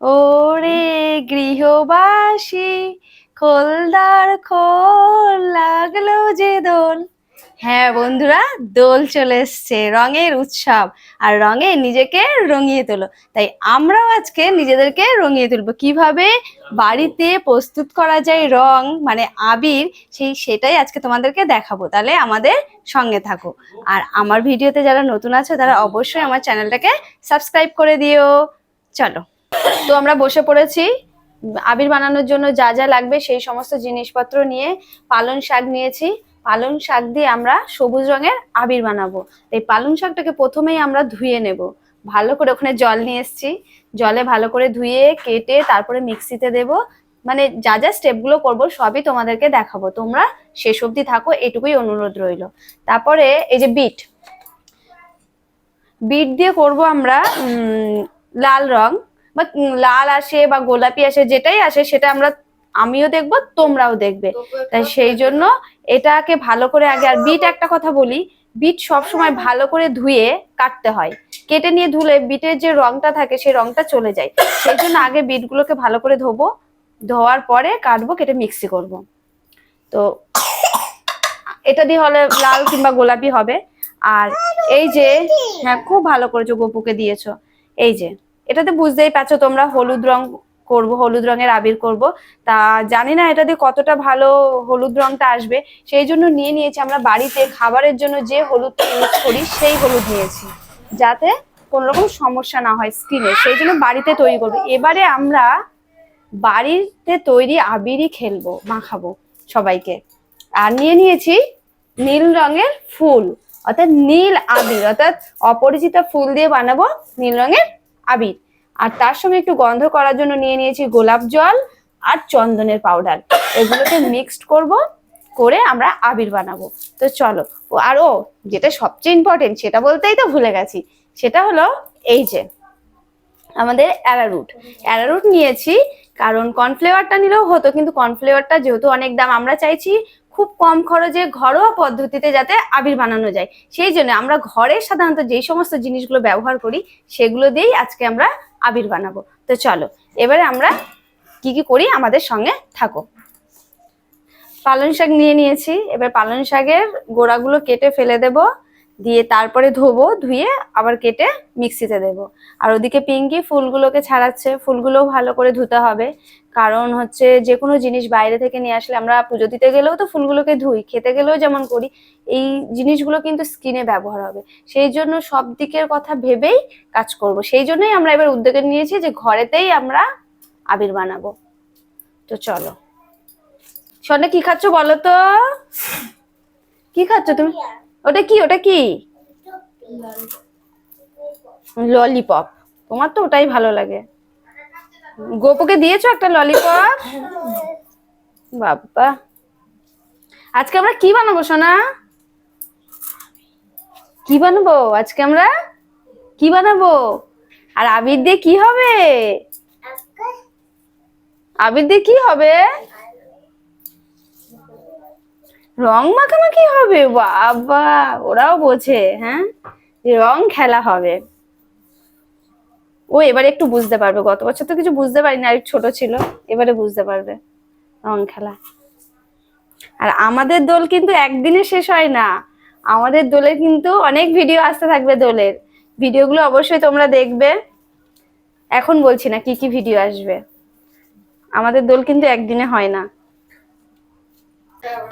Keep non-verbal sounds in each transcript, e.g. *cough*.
ওরে গৃহবাসী, খোলদার খোল লাগল যে দোল। হ্যাঁ বন্ধুরা, দোল চলে এসছে, রঙের উৎসব। আর রঙে নিজেকে রঙিয়ে তোলো। তাই আমরাও আজকে নিজেদেরকে রঙিয়ে তুলবো। কীভাবে? বাড়িতে প্রস্তুত করা যায় রং মানে আবির, সেই সেটাই আজকে তোমাদেরকে দেখাবো। তাহলে আমাদের সঙ্গে থাকো। আর আমার ভিডিওতে যারা নতুন আছো, তারা অবশ্যই আমার চ্যানেলটাকে সাবস্ক্রাইব করে দিও। চলো। তো আমরা বসে পড়েছি। আবির বানানোর জন্য যা যা লাগবে সেই সমস্ত জিনিসপত্র নিয়ে পালং শাক নিয়েছি। পালং শাক দিয়ে আমরা সবুজ রঙের আবির বানাবো। এই পালং শাকটাকে প্রথমেই আমরা ধুয়ে নেব। ভালো করে ওখানে জল নিয়ে এসেছি। জলে ভালো করে ধুয়ে, কেটে, তারপরে মিক্সিতে দেব। মানে যা যা স্টেপগুলো করব সবই তোমাদেরকে দেখাবো। তোমরা শেষ অবধি থাকো, এটুকুই অনুরোধ রইল। তারপরে এই যে বিট। বিট দিয়ে করব আমরা লাল রং। বা লাল আসে বা গোলাপি আসে যেটাই আসে সেটা আমরা আমিও দেখব তোমরাও দেখবে। তাই সেই জন্য এটাকে ভালো করে আগে আর বিট একটা কথা বলি বিট সব সময় ভালো করে ধুয়ে কাটতে হয়। কেটে নিয়ে ধুলে বিটের যে রংটা থাকে সেই রংটা চলে যায়। সেই জন্য আগে বিটগুলোকে ভালো করে ধোবো। ধোয়ার পরে কাটবো কেটে মিক্সি করব। তো এটা দিয়ে হলে লাল কিংবা গোলাপি হবে। আর এই যে হ্যাঁ খুব ভালো করেছ গোপুকে দিয়েছ। এই যে। এটাতে বুঝতেই পারছ তোমরা হলুদ রং করব, হলুদ রঙের আবির করব। তা জানি না এটা দিয়ে কতটা ভালো হলুদ রংটা আসবে। সেই জন্য নিয়ে নিয়েছি আমরা বাড়িতে খাবারের জন্য যে হলুদটা ইউজ করি সেই হলুদ নিয়েছি। যাতে কোনো রকম সমস্যা না হয় স্কিনে সেই জন্য বাড়িতে তৈরি করব। এবারে আমরা বাড়িতে তৈরি আবিরই খেলব, মাখাবো সবাইকে। আর নিয়ে নিয়েছি নীল রঙের ফুল, অর্থাৎ নীল আবির, অর্থাৎ অপরিচিত ফুল দিয়ে বানাবো নীল রঙের আবির। আর তার সঙ্গে একটু গন্ধ করার জন্য নিয়ে নিয়েছি গোলাপ জল আর চন্দনের পাউডার এগুলোকে মিক্সড করব, করে আমরা আবির বানাবো। তো চলো আর ও, যেটা সবচেয়ে ইম্পর্টেন্ট সেটা বলতেই তো ভুলে গেছি, সেটা হলো এই যে, আমাদের অ্যারারুট অ্যারারুট নিয়েছি, কারণ কর্নফ্লেওয়ারটা নিলেও হতো, কিন্তু কর্নফ্লেওয়ারটা যেহেতু অনেক দাম, আমরা চাইছি খুব কম খরচে ঘরোয়া পদ্ধতিতে যাতে আবির বানানো যায়। সেই জন্য আমরা ঘরে সাধারণত যেই সমস্ত জিনিসগুলো ব্যবহার করি, সেগুলো দিয়েই আজকে আমরা আবির বানাবো। তো চলো, এবারে আমরা কি কি করি আমাদের সঙ্গে থাকো। পালং শাক নিয়ে নিয়েছি, এবার পালং শাকের গোড়াগুলো কেটে ফেলে দেব। দিয়ে তারপরে ধোবো, ধুয়ে আবার কেটে মিক্সিতে দেব। আর ওদিকে পিঙ্কি ফুলগুলোকে ছাড়াচ্ছে, ফুলগুলোও ভালো করে ধুতে হবে। কারণ হচ্ছে যে কোনো জিনিস বাইরে থেকে নিয়ে আসলে আমরা পুজো দিতে গেলেও তো ফুলগুলোকে ধুই, খেতে গেলেও যেমন করি, এই জিনিসগুলো কিন্তু স্কিনে ব্যবহার হবে। সেই জন্য সব দিকের কথা ভেবেই কাজ করব। সেই জন্যই আমরা এবার উদ্যোগে নিয়েছি যে ঘরেতেই আমরা আবির বানাবো। তো চলো। সোনা কি খাচ্ছ বলো তো? কি খাচ্ছ তুমি? ওটা কি ওটা কি? ললিপপ তোমার তো ওটাই ভালো লাগে। গোপুকে দিয়েছ একটা ললিপপ বাবা। আজকে আমরা কি বানাবো, সোনা? কি বানাবো? আজকে আমরা কি বানাবো? আর আবির দিয়ে কি হবে? আবির দিয়ে কি হবে? রং মাখামাখি হবে? বাবা, ওরাও বোঝে হ্যাঁ? রং খেলা হবে। ও এবারে একটু বুঝতে পারবে। গত বছর তো কিছু বুঝতে পারিনি, আর ছোট ছিল, এবারে বুঝতে পারবে রং খেলা। আর আমাদের দোল কিন্তু একদিনে শেষ হয় না। আমাদের দোলে কিন্তু অনেক ভিডিও আসতে থাকবে দোলের। ভিডিওগুলো অবশ্যই তোমরা দেখবে। এখন বলছি না কি কি ভিডিও আসবে। আমাদের দোল কিন্তু একদিনে হয় না।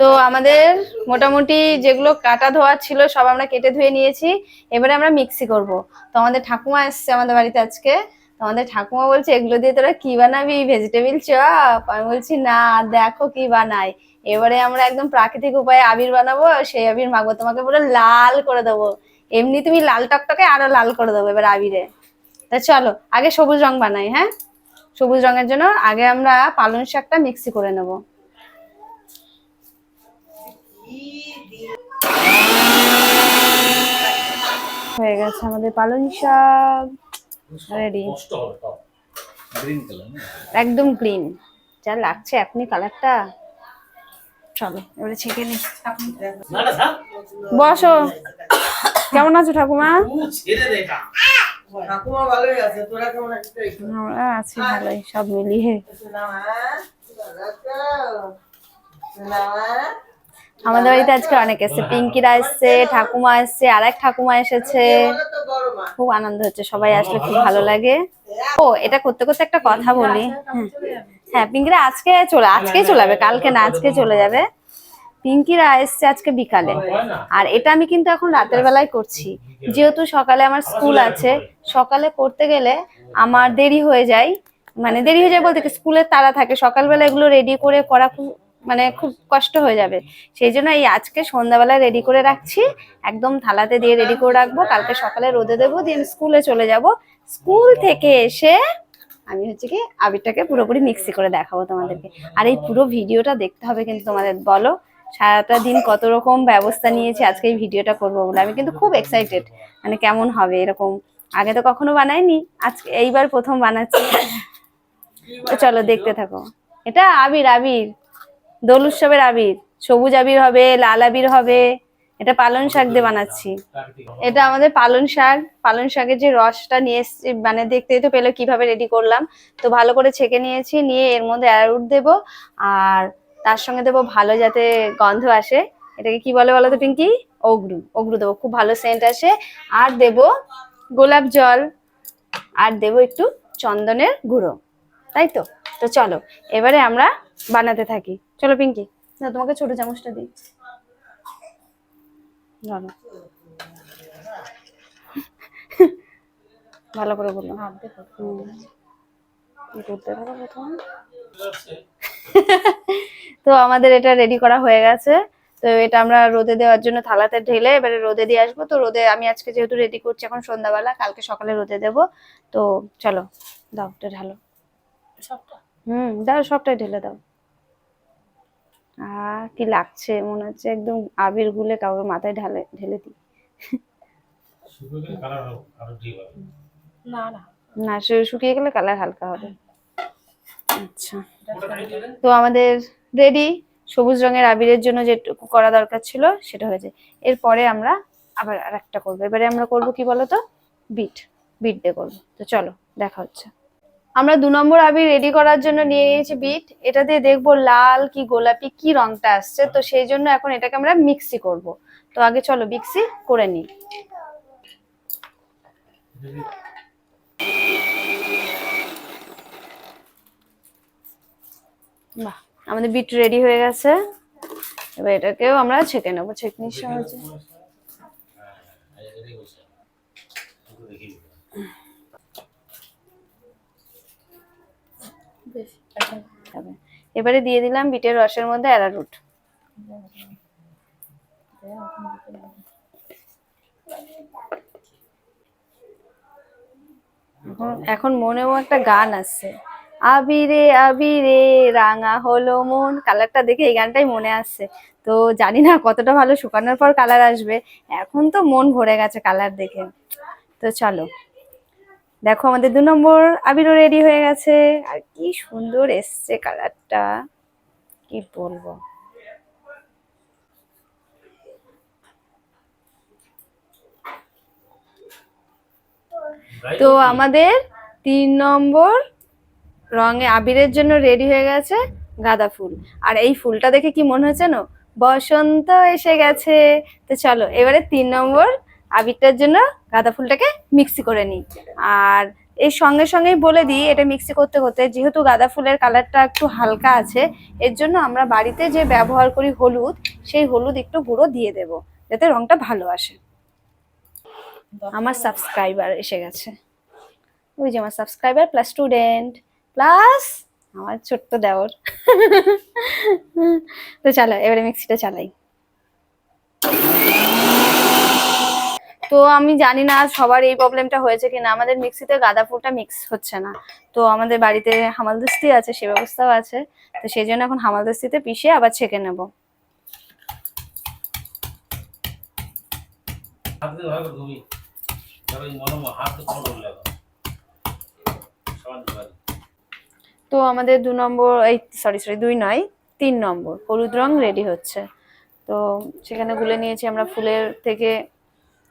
তো আমাদের মোটামুটি যেগুলো কাটা ধোয়া ছিল, সব আমরা কেটে ধুয়ে নিয়েছি। এবারে আমরা মিক্সি করব। তো আমাদের ঠাকুমা এসছে আমাদের বাড়িতে আজকে। তো আমাদের ঠাকুমা বলছে, এগুলো দিয়ে তোরা কি বানাবি? ভেজিটেবিল চপ আমি বলছি, না, দেখো কি বানাই। এবারে আমরা একদম প্রাকৃতিক উপায়ে আবির বানাবো, সেই আবির মাখবো। তোমাকে পুরো লাল করে দেবো। এমনি তুমি লাল টকটকে আরও লাল করে দেবো এবার আবিরে। তা চলো, আগে সবুজ রং বানাই হ্যাঁ? সবুজ রঙের জন্য আগে আমরা পালং শাকটা মিক্সি করে নেব। হয়ে গেছে আমাদের পালং শাক। রেডি একদম গ্রিন যা লাগছে এখনই কালারটা চলো এবারে ছেঁকে নি। না না থাক। বসো। কেমন আছো ঠাকুমা? ও ছেড়ে দে এটা। ঠাকুমা ভালোই আছে তোরা কেমন আছিস? আমরা আছি ভালোই সব মিলিয়ে। আমাদের বাড়িতে আজকে অনেক এসেছে। পিঙ্কিরা এসছে, ঠাকুমা এসছে আর এক ঠাকুমা এসেছে। খুব আনন্দ হচ্ছে, সবাই আসলে খুব ভালো লাগে। ও, এটা করতে করতে একটা কথা বলি। হ্যাঁ। পিঙ্কিরা আজকে চলে, আজকেই চলে যাবে, কালকে না আজকে চলে যাবে। পিঙ্কিরা এসছে আজকে বিকালে। আর এটা আমি কিন্তু এখন রাতের বেলায় করছি। যেহেতু সকালে আমার স্কুল আছে, সকালে করতে গেলে আমার দেরি হয়ে যায়। মানে দেরি হয়ে যায় বলতে স্কুলের তারা থাকে, সকালবেলা এগুলো রেডি করে করা খুব মানে খুব কষ্ট হয়ে যাবে। সেই জন্য এই আজকে সন্ধ্যাবেলায় রেডি করে রাখছি। একদম থালাতে দিয়ে রেডি করে রাখব। কালকে সকালে রোদে দেবো দিয়ে স্কুলে চলে যাব। স্কুল থেকে এসে আমি হচ্ছে কি আবিরটাকে পুরোপুরি মিক্সি করে দেখাবো তোমাদেরকে। আর এই পুরো ভিডিওটা দেখতে হবে কিন্তু তোমাদের, বলো? সারাটা দিন কত রকম ব্যবস্থা নিয়েছি আজকে এই ভিডিওটা করব বলে। আমি কিন্তু খুব এক্সাইটেড মানে কেমন হবে এরকম। আগে তো কখনো বানাইনি, আজকে এইবার প্রথম বানাচ্ছি। চলো দেখতে থাকো। এটা আবির আবির। দোল উৎসবের আবির। সবুজ আবির হবে, লাল আবির হবে। এটা পালং শাক দিয়ে বানাচ্ছি। এটা আমাদের পালং শাক। পালং শাকের যে রসটা নিয়ে এসেছি মানে দেখতে তো পেল কীভাবে রেডি করলাম। তো ভালো করে ছেঁকে নিয়েছি, নিয়ে এর মধ্যে অ্যারুট দেবো। আর তার সঙ্গে দেবো ভালো যাতে গন্ধ আসে। এটাকে কি বলে বলো তো পিঙ্কি? অগ্রু। অগ্রু দেবো, খুব ভালো সেন্ট আসে। আর দেবো গোলাপ জল। আর দেবো একটু চন্দনের গুঁড়ো। তাই তো? তো চলো, এবারে আমরা বানাতে থাকি। চলো পিঙ্কি। না তোমাকে ছোট চামচটা দিই। ধরো। ভালো করে বলল প্রথমে? তো আমাদের এটা রেডি করা হয়ে গেছে। তো এটা আমরা রোদে দেওয়ার জন্য থালাতে ঢেলে এবারে রোদে দিয়ে আসব। তো রোদে আমি আজকে যেহেতু রেডি করছি এখন সন্ধ্যাবেলা কালকে সকালে রোদে দেবো। তো চলো দাও এটা ঢালো। হুম দাও সবটাই ঢেলে দাও। কি লাগছে? মনে হচ্ছে একদম আবির গুলে কাউকে মাথায় ঢালে ঢেলে দিই। না শু- শুকিয়ে গেলে কালার হালকা হবে। আচ্ছা। তো আমাদের রেডি সবুজ রঙের আবিরের জন্য যেটুকু করা দরকার ছিল সেটা হয়েছে। এরপরে আমরা আবার আর একটা করব। এবারে আমরা করব কি বলতো? বিট বিট দিয়ে করব। তো চলো দেখা হচ্ছে। আমরা দু নম্বর আবির রেডি করার জন্য নিয়ে নিয়েছি বিট এটা দিয়ে দেখব লাল কি গোলাপি কি রংটা আসছে। তো সেই জন্য এখন এটাকে আমরা মিক্সি করব। তো আগে চলো মিক্সি করে নিই। বাহ আমাদের বিট রেডি হয়ে গেছে। এবার এটাকেও আমরা ছেঁকে নেব ছেঁকনির সাহায্যে। হবে। এবারে দিয়ে দিলাম বিটের রসের মধ্যে অ্যারারুট এখন- মনেও একটা গান আসছে আবিরে আবিরে, রাঙা হলো মন। কালারটা দেখে এই গানটাই মনে আসছে তো জানি না কতটা ভালো শুকানোর পর কালার আসবে। এখন তো মন ভরে গেছে কালার দেখে। তো চলো। দেখো আমাদের দু নম্বর আবিরও রেডি হয়ে গেছে। আর কি সুন্দর এসছে কালারটা কি বলব? তো আমাদের তিন নম্বর রঙে আবিরের জন্য রেডি হয়ে গেছে গাঁদা ফুল। আর এই ফুলটা দেখে কি মনে হচ্ছে না বসন্ত এসে গেছে। তো চলো এবারে তিন নম্বর আবিরটার জন্য গাঁদা ফুলটাকে মিক্সি করে নিই। আর এই সঙ্গে সঙ্গেই বলে দিই, এটা মিক্সি করতে করতে যেহেতু গাঁদা ফুলের কালারটা একটু হালকা আছে, এর জন্য আমরা বাড়িতে যে ব্যবহার করি হলুদ, সেই হলুদ একটু গুঁড়ো দিয়ে দেব, যাতে রংটা ভালো আসে। আমার সাবস্ক্রাইবার এসে গেছে। ওই যে আমার সাবস্ক্রাইবার প্লাস স্টুডেন্ট প্লাস আমার ছোট্ট দেওর। *laughs* তো চলো, এবারে মিক্সিটা চালাই। তো আমি জানি না সবার এই প্রবলেমটা হয়েছে কিনা। আমাদের মিক্সিতে গাঁদা ফুলটা মিক্স হচ্ছে না। তো আমাদের বাড়িতে হামালদস্তি আছে সে ব্যবস্থাও আছে। তো সেই জন্য এখন হামালদস্তিতে পিষে আবার ছেঁকে নেব। তো আমাদের দু নম্বর এই সরি সরি দুই নয় তিন নম্বর। হলুদ রং রেডি হচ্ছে। তো সেখানে গুলে নিয়েছি আমরা ফুলের থেকে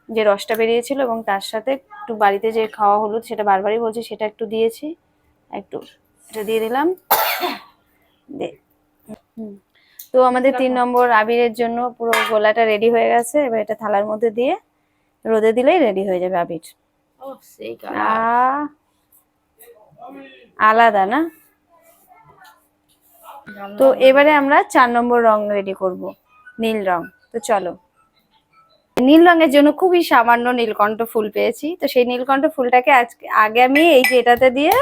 যে রসটা বেরিয়েছিল এবং তার সাথে একটু বাড়িতে যে খাওয়া হলুদ সেটা বারবারই বলছি সেটা একটু দিয়েছি। একটু এটা দিয়ে দিলাম। দে। তো আমাদের তিন নম্বর আবিরের জন্য পুরো গোলাটা রেডি হয়ে গেছে। এবার এটা থালার মধ্যে দিয়ে রোদে দিলেই রেডি হয়ে যাবে আবির। আলাদা না? তো এবারে আমরা চার নম্বর রং রেডি করব নীল রং। তো চলো। নীল রঙের জন্য খুবই সামান্য নীলকণ্ঠ ফুল পেয়েছি। তো সেই নীলকণ্ঠ ফুলটাকে আজকে, আগে আমি এই যে এটাতে দিয়ে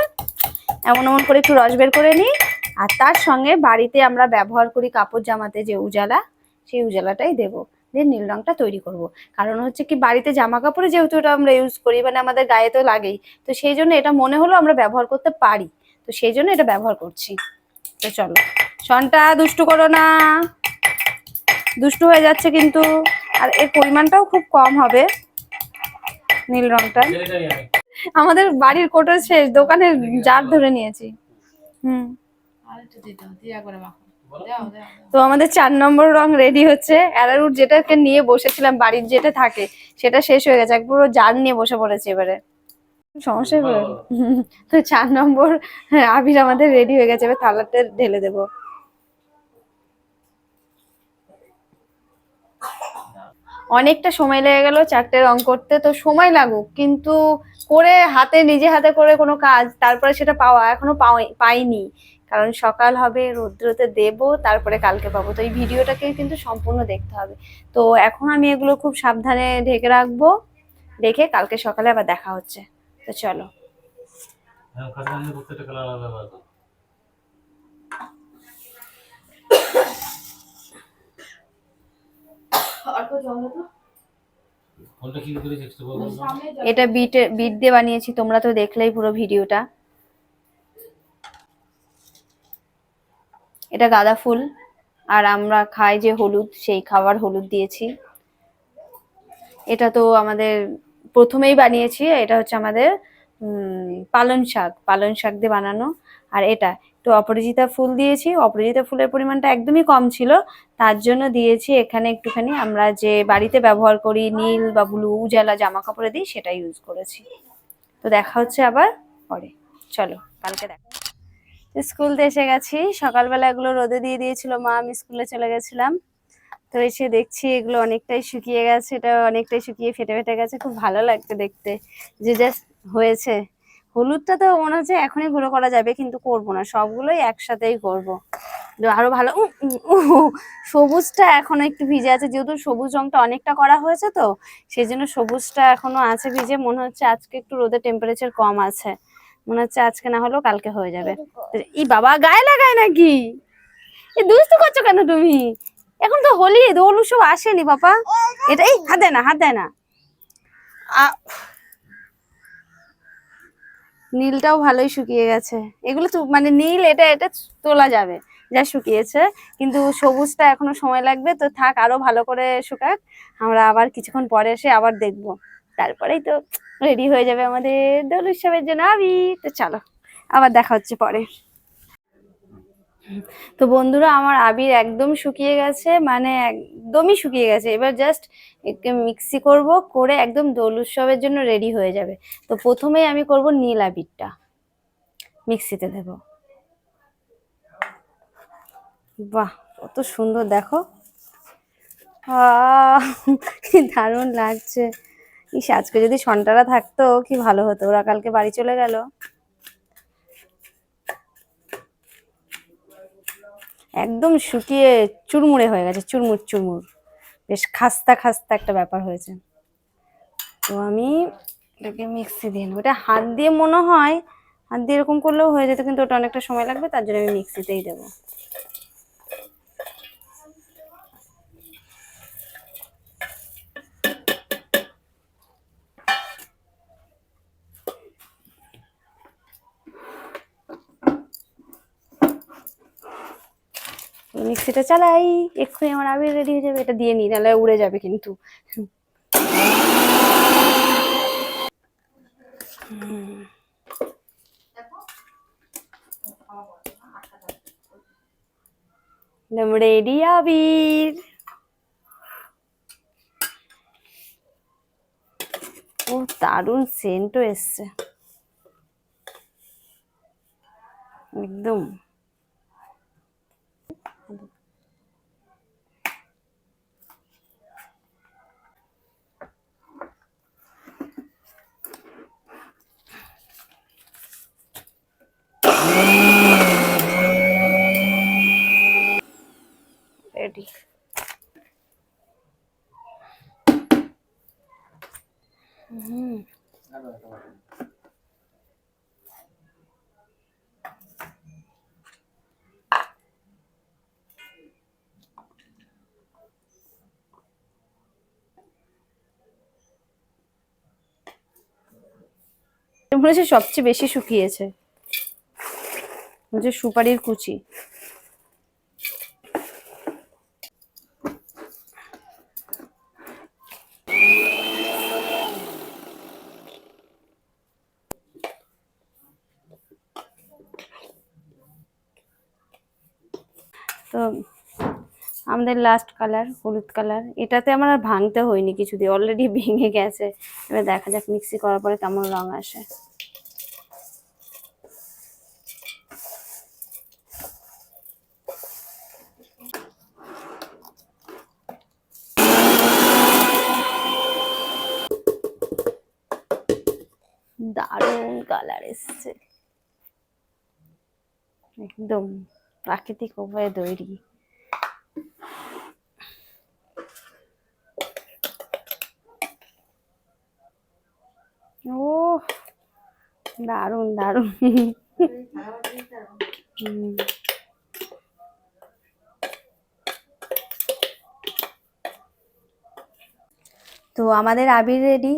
এমন এমন করে একটু রস বের করে নিই। আর তার সঙ্গে বাড়িতে আমরা ব্যবহার করি কাপড় জামাতে যে উজালা, সেই উজালাটাই দেবো। দিয়ে নীল রঙটা তৈরি করব। কারণ হচ্ছে কি বাড়িতে জামা কাপড়ে যেহেতু এটা আমরা ইউজ করি মানে আমাদের গায়ে তো লাগেই। তো সেই জন্য এটা মনে হলো আমরা ব্যবহার করতে পারি। তো সেই জন্য এটা ব্যবহার করছি। তো চলো। সনটা দুষ্টু করো না। দুষ্টু হয়ে যাচ্ছে কিন্তু। আর এর পরিমাণটাও খুব কম হবে নীল রংটা। আমাদের বাড়ির কোটো শেষ দোকানের জার ধরে নিয়েছি। হুম। তো আমাদের চার নম্বর রং রেডি হচ্ছে। অ্যারারুট যেটাকে নিয়ে বসেছিলাম বাড়ির যেটা থাকে সেটা শেষ হয়ে গেছে পুরো জার নিয়ে বসে পড়েছে এবারে। সমস্যা। তো চার নম্বর হ্যাঁ, আবির আমাদের রেডি হয়ে গেছে এবার থালাতে ঢেলে দেবো। অনেকটা সময় লেগে গেল চারটে রং করতে, তো সময় লাগুক, কিন্তু করে হাতে, নিজে হাতে করে কোনো কাজ, তারপরে সেটা পাওয়া এখনও পাইনি। কারণ সকাল হবে, রৌদ্রতে দেব, তারপরে কালকে পাবো। তো এই ভিডিওটাকে কিন্তু সম্পূর্ণ দেখতে হবে। তো এখন আমি এগুলো খুব সাবধানে ঢেকে রাখব। রেখে কালকে সকালে আবার দেখা হচ্ছে। তো চলো হ্যাঁ খাতা নিয়ে প্রত্যেকটা কালার আলাদা ব্যবহার করো। অল্প জল দাও তো কোনটা কি করেছি একটু বলব না? সামনে জল এটা বিট বিট দিয়ে বানিয়েছি তোমরা তো দেখলেই পুরো ভিডিওটা। এটা গাঁদা ফুল আর আমরা খাই যে হলুদ সেই খাবার হলুদ দিয়েছি। এটা তো আমাদের প্রথমেই বানিয়েছি এটা হচ্ছে আমাদের উম, পালং শাক পালং শাক দিয়ে বানানো। আর এটা তো অপরাজিতা ফুল দিয়েছি। অপরাজিতা ফুলের পরিমাণটা একদমই কম ছিল। তার জন্য দিয়েছি এখানে একটুখানি। আমরা যে বাড়িতে ব্যবহার করি নীল বা ব্লু উজালা জামা কাপড়ে দিই, সেটা ইউজ করেছি। তো দেখা হচ্ছে আবার পরে। চলো, কালকে দেখা স্কুল এসে গেছি। সকালবেলা এগুলো রোদে দিয়ে দিয়েছিল মা, আমি স্কুলে চলে গেছিলাম। তো এসে দেখছি এগুলো অনেকটাই শুকিয়ে গেছে। এটা অনেকটাই শুকিয়ে ফেটে ফেটে গেছে। খুব ভালো লাগছে দেখতে। যে জাস্ট হয়েছে। হলুদটা তো মনে হচ্ছে এখনই গুঁড়ো করা যাবে কিন্তু করব না। সবগুলোই একসাথেই করব। আরও ভালো সবুজটা এখনও একটু ভিজে আছে যেহেতু সবুজ রংটা অনেকটা করা হয়েছে তো সেই জন্য সবুজটা এখনও আছে ভিজে মনে হচ্ছে আজকে একটু রোদের টেম্পারেচার কম আছে। মনে হচ্ছে আজকে না হলেও কালকে হয়ে যাবে। ই বাবা গায়ে লাগায় নাকি? এ দুস্তু করছ কেন তুমি? এখন তো হোলি দোল উৎসব আসেনি বাবা। এটা এই হাত না হাত না। আ- নীলটাও ভালোই শুকিয়ে গেছে। এগুলো মানে নীল এটা এটা তোলা যাবে, যা শুকিয়েছে। কিন্তু সবুজটা এখনও সময় লাগবে, তো থাক, আরও ভালো করে শুকাক। আমরা আবার কিছুক্ষণ পরে এসে আবার দেখব। তারপরেই তো রেডি হয়ে যাবে আমাদের দোল উৎসবের জন্য। আবি, তো চলো, আবার দেখা হচ্ছে পরে। তো বন্ধুরা, আমার আবির একদম শুকিয়ে গেছে মানে একদমই শুকিয়ে গেছে। এবার জাস্ট মিক্সি করব, করে একদম দোল উৎসবের জন্য রেডি হয়ে যাবে। তো প্রথমেই আমি করব নীল আবিরটা। মিক্সিতে দেব। বাহ, কত সুন্দর, দেখো। দারুণ লাগছে। ইস, আজকে যদি সন্টারা থাকতো, কি ভালো হতো। ওরা কালকে বাড়ি চলে গেল। একদম শুকিয়ে চুরমুড়ে হয়ে গেছে, চুরমুর চুরমুর। বেশ খাস্তা খাস্তা একটা ব্যাপার হয়েছে। তো আমি এটাকে মিক্সি দিয়ে নেব। এটা হাত দিয়ে মনে হয়, হাত দিয়ে এরকম করলেও হয়ে যেত, কিন্তু ওটা অনেকটা সময় লাগবে, তার জন্য আমি মিক্সিতেই দেবো। মিক্সিটা চালাই, এক্ষুনি আমার আবির রেডি হয়ে যাবে, এটা দিয়ে নিই নাহলে উড়ে যাবে কিন্তু। রেডি আবির। দারুণ সেন্টও এসছে। একদম রেডি মনে হচ্ছে সবচেয়ে বেশি শুকিয়েছে। যে সুপারির কুচি তো আমাদের লাস্ট কালার হলুদ কালার এটাতে আমার আর ভাঙতে হয়নি কিছু দিয়ে অলরেডি ভেঙে গেছে। এবার দেখা যাক মিক্সি করার পরে কেমন রং আসে। দারুণ কালার এসছে। একদম প্রাকৃতিক উপায়ে তৈরি ও দারুণ দারুণ। তো আমাদের আবির রেডি।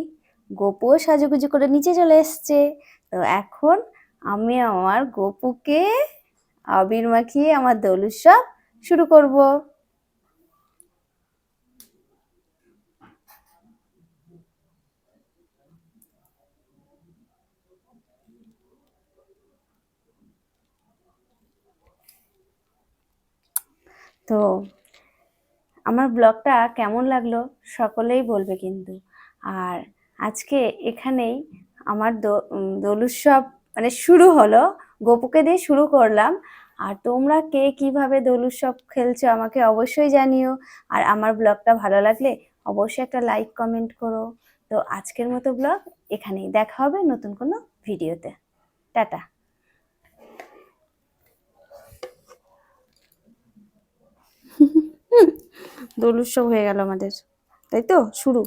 গোপুও সাজুগুজু করে নিচে চলে এসছে। তো এখন আমি আমার গোপুকে, আবির মাখিয়ে আমার দোল উৎসব শুরু করব। তো আমার ব্লগটা কেমন লাগল সকলেই বলবে কিন্তু। আর আজকে এখানেই আমার দোল উৎসব মানে শুরু হলো, গোপুকে দিয়ে শুরু করলাম। আর তোমরা কে কীভাবে দোল উৎসব খেলছো আমাকে অবশ্যই জানিও। আর আমার ব্লগটা ভালো লাগলে অবশ্যই একটা লাইক, কমেন্ট করো। তো আজকের মতো ব্লগ এখানেই। দেখা হবে নতুন কোনো ভিডিওতে। টাটা। দোল উৎসব হয়ে গেল আমাদের। তাই তো? শুরু।